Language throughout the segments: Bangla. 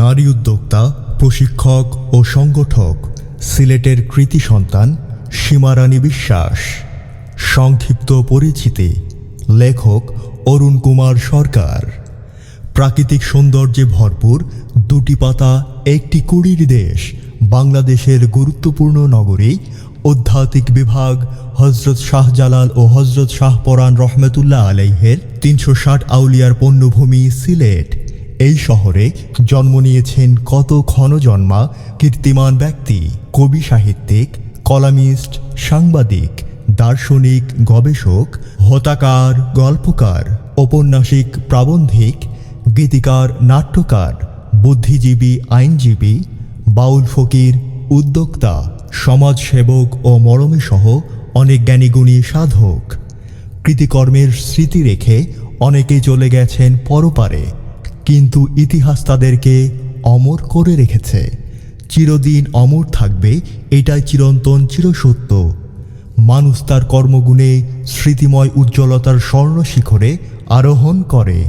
নারী উদ্যোক্তা, প্রশিক্ষক ও সংগঠক, সিলেটের কৃতি সন্তান সীমারানী বিশ্বাস। সংক্ষিপ্ত পরিচিতি, লেখক অরুণ কুমার সরকার। প্রাকৃতিক সৌন্দর্যে ভরপুর দুটি পাতা, একটি কুড়ির দেশ, বাংলাদেশের গুরুত্বপূর্ণ নগরী আধ্যাত্মিক বিভাগ, হজরত শাহজালাল ও হজরত শাহপরান রহমতুল্লাহ আলাইহের তিনশো ষাট আউলিয়ার পণ্যভূমি সিলেট। এই শহরে জন্ম নিয়েছেন কত ক্ষণজন্মা কীর্তিমান ব্যক্তি, কবি সাহিত্যিক, কলামিস্ট, সাংবাদিক, দার্শনিক গবেষক, হতাকার গল্পকার, ঔপন্যাসিক প্রাবন্ধিক, গীতিকার নাট্যকার, বুদ্ধিজীবী আইনজীবী, বাউল ফকির, উদ্যোক্তা, সমাজসেবক ও মরমী সহ অনেক জ্ঞানীগুণী সাধক। কৃতিকর্মের স্মৃতি রেখে অনেকে চলে গেছেন পরপারে। কিন্তু ইতিহাস তাদেরকে অমর করে রেখেছে। চিরদিন অমর থাকবে, এটাই চিরন্তন চিরসত্য। মানুষ তার কর্মগুণে স্মৃতিময় উজ্জ্বলতার স্বর্ণ শিখরে আরোহণ করে।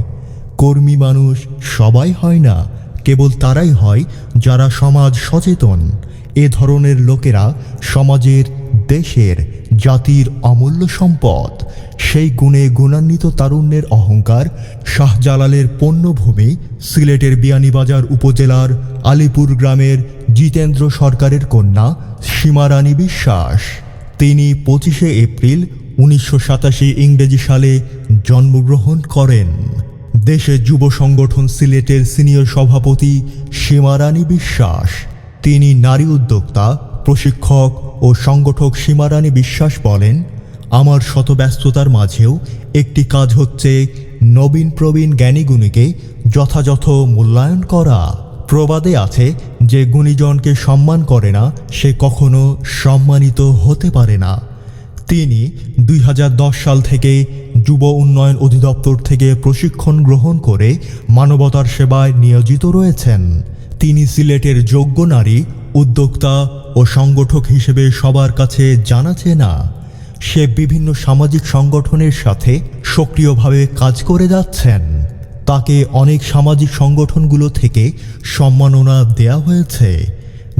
কর্মী মানুষ সবাই হয় না, কেবল তারাই হয় যারা সমাজ সচেতন। এ ধরনের লোকেরা সমাজের, দেশের, জাতির অমূল্য সম্পদ। সেই গুণে গুণান্বিত তারুণ্যের অহংকার শাহজালালের পণ্যভূমি সিলেটের বিয়ানীবাজার উপজেলার আলিপুর গ্রামের জিতেন্দ্র সরকারের কন্যা সীমারানী বিশ্বাস। তিনি পঁচিশে এপ্রিল উনিশশো সাতাশি ইংরেজি সালে জন্মগ্রহণ করেন। দেশে যুব সংগঠন সিলেটের সিনিয়র সভাপতি সীমারানী বিশ্বাস। তিনি নারী উদ্যোক্তা, প্রশিক্ষক ও সংগঠক সীমারানী বিশ্বাস বলেন আমার শত ব্যস্ততার মাঝেও একটি কাজ হচ্ছে নবীন প্রবীণ জ্ঞানীগুণীকে যথাযথ মূল্যায়ন করা। প্রবাদে আছে যে গুণীজনকে সম্মান করে না, সে কখনো সম্মানিত হতে পারে না। তিনি দুই হাজার দশ সাল থেকে যুব উন্নয়ন অধিদপ্তর থেকে প্রশিক্ষণ গ্রহণ করে মানবতার সেবায় নিয়োজিত রয়েছেন। তিনি সিলেটের যোগ্য নারী, উদ্যোক্তা ও সংগঠক হিসেবে সবার কাছে জানা চেনা। সে বিভিন্ন সামাজিক সংগঠনের সাথে সক্রিয়ভাবে কাজ করে যাচ্ছেন। তাকে অনেক সামাজিক সংগঠনগুলো থেকে সম্মাননা দেয়া হয়েছে।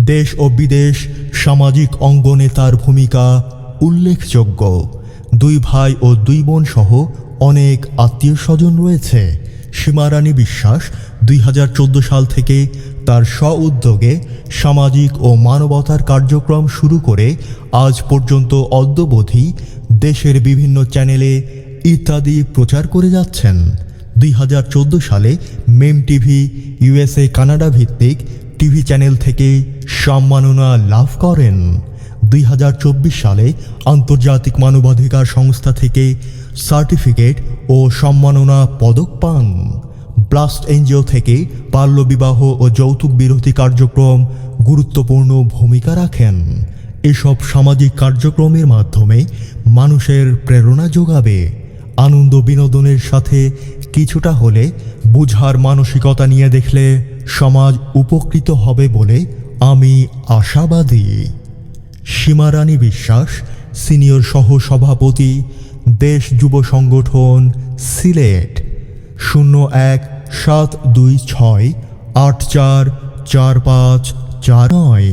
দেশ ও বিদেশ সামাজিক অঙ্গনে তার ভূমিকা উল্লেখযোগ্য। দুই ভাই ও দুই বোন সহ অনেক আত্মীয় স্বজন রয়েছে। সীমারানী বিশ্বাস দুই হাজার চোদ্দ সাল থেকে তার স্ব উদ্যোগে সামাজিক ও মানবতার কার্যক্রম শুরু করে আজ পর্যন্ত অদ্যবধি দেশের বিভিন্ন চ্যানেলে ইত্যাদি প্রচার করে যাচ্ছেন। দুই হাজার চোদ্দ সালে মেম টিভি, ইউএসএ কানাডা ভিত্তিক টিভি চ্যানেল থেকে সম্মাননা লাভ করেন। দুই হাজার চব্বিশ সালে আন্তর্জাতিক মানবাধিকার সংস্থা থেকে সার্টিফিকেট ও সম্মাননা পদক পান। ব্লাস্ট এনজিও থেকে বাল্যবিবাহ ও যৌতুক বিরোধী কার্যক্রম গুরুত্বপূর্ণ ভূমিকা রাখেন। এসব সামাজিক কার্যক্রমের মাধ্যমে মানুষের প্রেরণা যোগাবে। আনন্দ বিনোদনের সাথে কিছুটা হলে বুঝার মানসিকতা নিয়ে দেখলে সমাজ উপকৃত হবে বলে আমি আশাবাদী। সীমারানী বিশ্বাস, সিনিয়র সহ সভাপতি দেশ যুব সংগঠন, সিলেট। শূন্য এক সাত দুই ছয় আট চার চার পাঁচ চার নয়।